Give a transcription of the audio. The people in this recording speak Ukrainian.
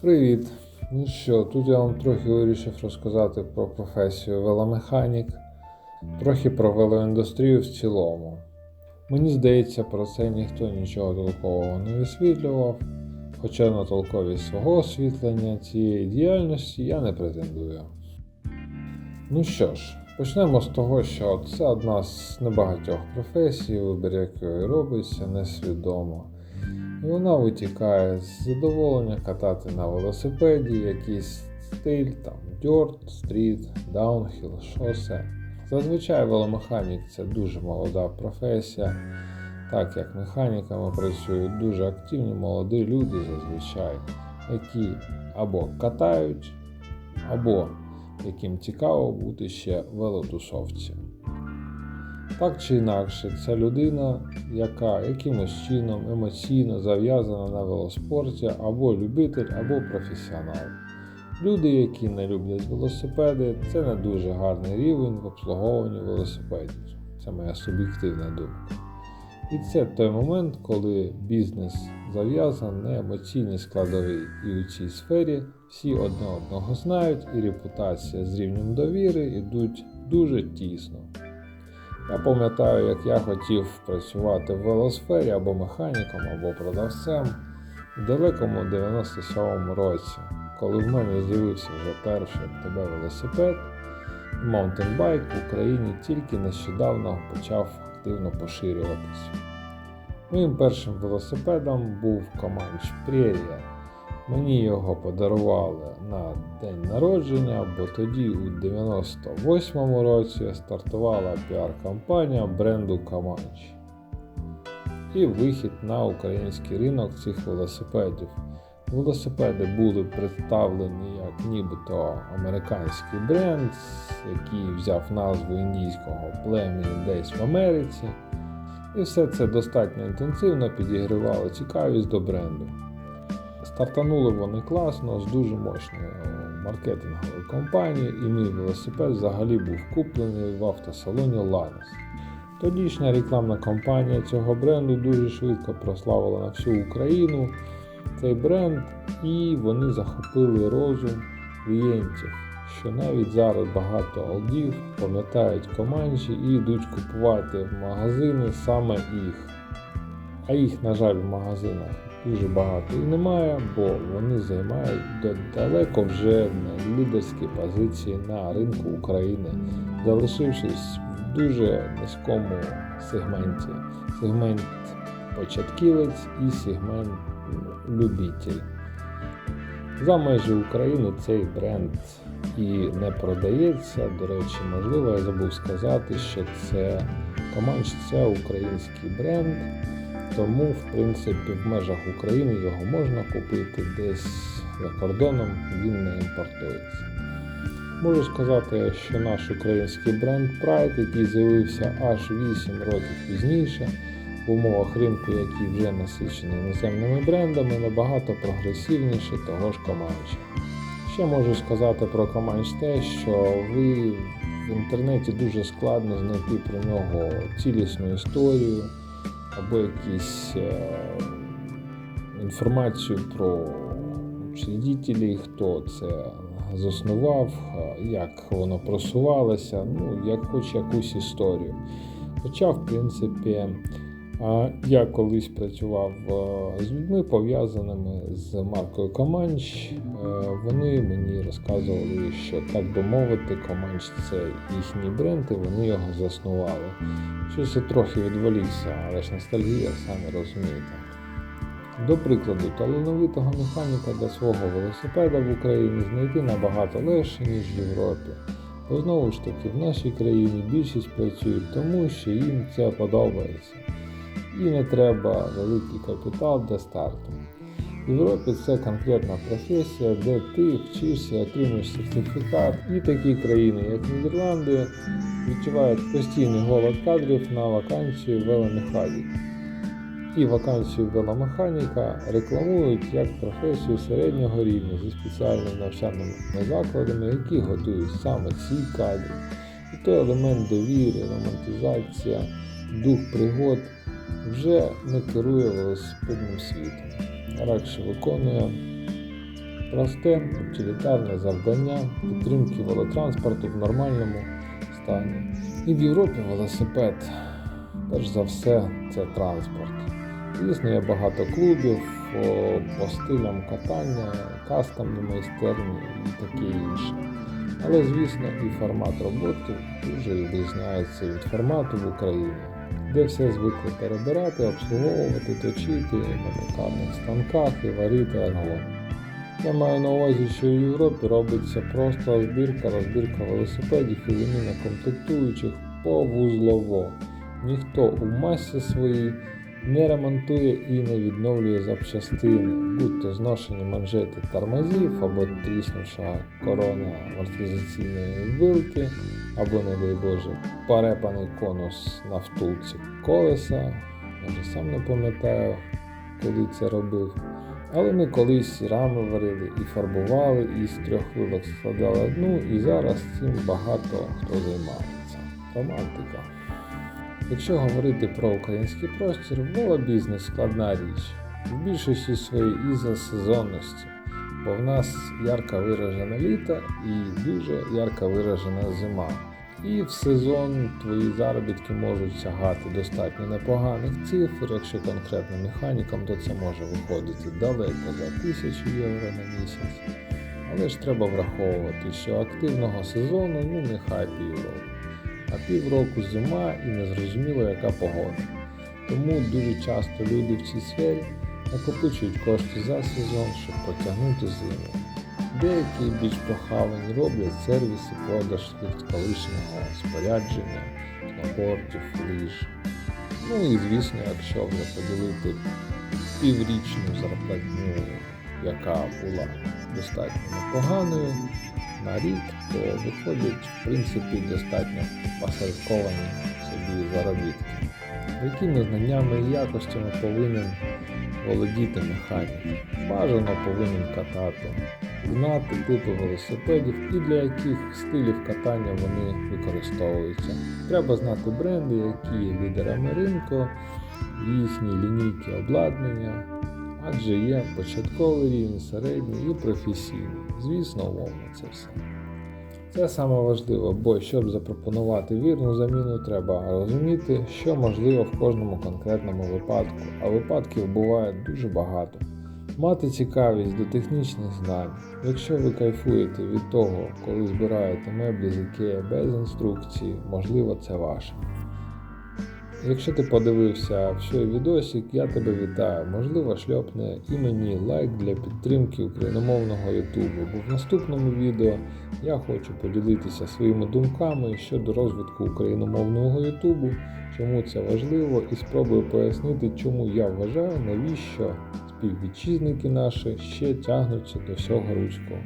Привіт! Ну що, тут я вам трохи вирішив розказати про професію веломеханік, трохи про велоіндустрію в цілому. Мені здається, про це ніхто нічого толкового не висвітлював, хоча на толковість свого освітлення цієї діяльності я не претендую. Ну що ж, почнемо з того, що це одна з небагатьох професій, вибір якої робиться несвідомо. І вона витікає з задоволення катати на велосипеді якийсь стиль, там дьорт, стріт, даунхіл, шосе. Зазвичай веломеханік це дуже молода професія, так як механіками працюють дуже активні молоді люди зазвичай, які або катають, або яким цікаво бути ще велотусовцем. Так чи інакше, це людина, яка якимось чином емоційно зав'язана на велоспорті, або любитель, або професіонал. Люди, які не люблять велосипеди, це не дуже гарний рівень в обслуговуванні велосипедів. Це моя суб'єктивна думка. І це той момент, коли бізнес зав'язаний на емоційній складовій, і у цій сфері всі одне одного знають, і репутація з рівнем довіри йдуть дуже тісно. Я пам'ятаю, як я хотів працювати в велосфері або механіком, або продавцем в далекому 97-му році, коли в мене з'явився вже перший МТБ велосипед, і маунтенбайк в Україні тільки нещодавно почав активно поширюватися. Моїм першим велосипедом був Comanche Prairie. Мені його подарували на день народження, бо тоді у 98-му році стартувала піар-кампанія бренду Comanche. І вихід на український ринок цих велосипедів. Велосипеди були представлені як нібито американський бренд, який взяв назву індійського племені десь в Америці. І все це достатньо інтенсивно підігривало цікавість до бренду. Стартанули вони класно з дуже мощною маркетинговою компанією, і мій велосипед взагалі був куплений в автосалоні Ланос. Тодішня рекламна кампанія цього бренду дуже швидко прославила на всю Україну цей бренд, і вони захопили розум клієнтів, що навіть зараз багато алдів пам'ятають команджі і йдуть купувати в магазини саме їх. А їх, на жаль, в магазинах дуже багато і немає, бо вони займають далеко вже лідерські позиції на ринку України, залишившись в дуже низькому сегменті. Сегмент початківець і сегмент любитель. За межі України цей бренд і не продається. До речі, можливо, я забув сказати, що це Comanche це український бренд. Тому, в принципі, в межах України його можна купити десь за кордоном, він не імпортується. Можу сказати, що наш український бренд Pride, який з'явився аж 8 років пізніше, в умовах ринку, який вже насичений іноземними брендами, набагато прогресивніше того ж Comanche. Ще можу сказати про Comanche те, що ви в інтернеті дуже складно знайти про нього цілісну історію або якісь е, інформацію про учредителі, хто це заснував, е, як воно просувалося, ну, як хоч якусь історію. Хоча, в принципі, я колись працював е, з людьми, пов'язаними з маркою Comanche. Е, Вони мені розказували, що так би мовити, Comanche це їхній бренд, і вони його заснували. Щось я трохи відволікся, але ж ностальгія, самі розумієте. До прикладу, талановитого механіка для свого велосипеда в Україні знайти набагато легше, ніж в Європі. Бо знову ж таки, в нашій країні більшість працюють тому, що їм це подобається. І не треба великий капітал для старту. В Європі це конкретна професія, де ти вчишся, отримуєш сертифікат, і такі країни, як Нідерланди, відчувають постійний голод кадрів на вакансію веломеханіка. І вакансію веломеханіка рекламують як професію середнього рівня зі спеціальними навчальними закладами, які готують саме ці кадри. І той елемент довіри, романтизація, дух пригод вже не керує велосипедним світом. Радше виконує Просте, утилітарне завдання підтримки велотранспорту в нормальному стані. І в Європі велосипед, перш за все, це транспорт. Звісно, є багато клубів по стилям катання, кастомні майстерні і таке інше. Але, звісно, і формат роботи дуже відрізняється від формату в Україні, де все звикли перебирати, обслуговувати, точити на токарних станках і варити аргон. Я маю на увазі, що в Європі робиться просто збірка, розбірка велосипедів і заміна комплектуючих повузлово. Ніхто у масі своїй не ремонтує і не відновлює запчастини, будь то зношені манжети тормозів або тріснувша корона амортизаційної вилки, або, не дай Боже, перепаний конус на втулці колеса. Я вже сам не пам'ятаю, коли це робив. Але ми колись рами варили, і фарбували, і з трьох вилок складали одну, і зараз цим багато хто займається. Романтика. Якщо говорити про український простір, велобізнес складна річ. В більшості своїй із-за сезонності, бо в нас ярко виражене літо і дуже ярко виражена зима. І в сезон твої заробітки можуть сягати достатньо непоганих цифр, якщо конкретно механікам, то це може виходити далеко за тисячу євро на місяць. Але ж треба враховувати, що активного сезону ну нехай півроку, а півроку зима і незрозуміло яка погода. Тому дуже часто люди в цій сфері накопичують кошти за сезон, щоб потягнути зиму. Деякі більш прохавані роблять сервіс і продаж колишнього спорядження, сноубордів, ліж. Ну і звісно, якщо вже поділити піврічну зарплатню, яка була достатньо непоганою на рік, то виходять в принципі достатньо посередковані собі заробітки. Якими знаннями і якостями повинен володіти механік? Бажано повинен катати, знати типи велосипедів і для яких стилів катання вони використовуються. Треба знати бренди, які є лідерами ринку, їхні лінійки обладнання, адже є початковий рівень, середній і професійний. Звісно, умовно це все. Це саме важливо, бо щоб запропонувати вірну заміну, треба розуміти, що можливо в кожному конкретному випадку, а випадків буває дуже багато. Мати цікавість до технічних знань. Якщо ви кайфуєте від того, коли збираєте меблі з IKEA без інструкції, можливо це ваше. Якщо ти подивився всій відосик, я тебе вітаю. Можливо, шльопне і мені лайк для підтримки україномовного Ютубу, бо в наступному відео я хочу поділитися своїми думками щодо розвитку україномовного Ютубу, чому це важливо, і спробую пояснити, чому я вважаю, навіщо співвітчизники наші ще тягнуться до всього руського.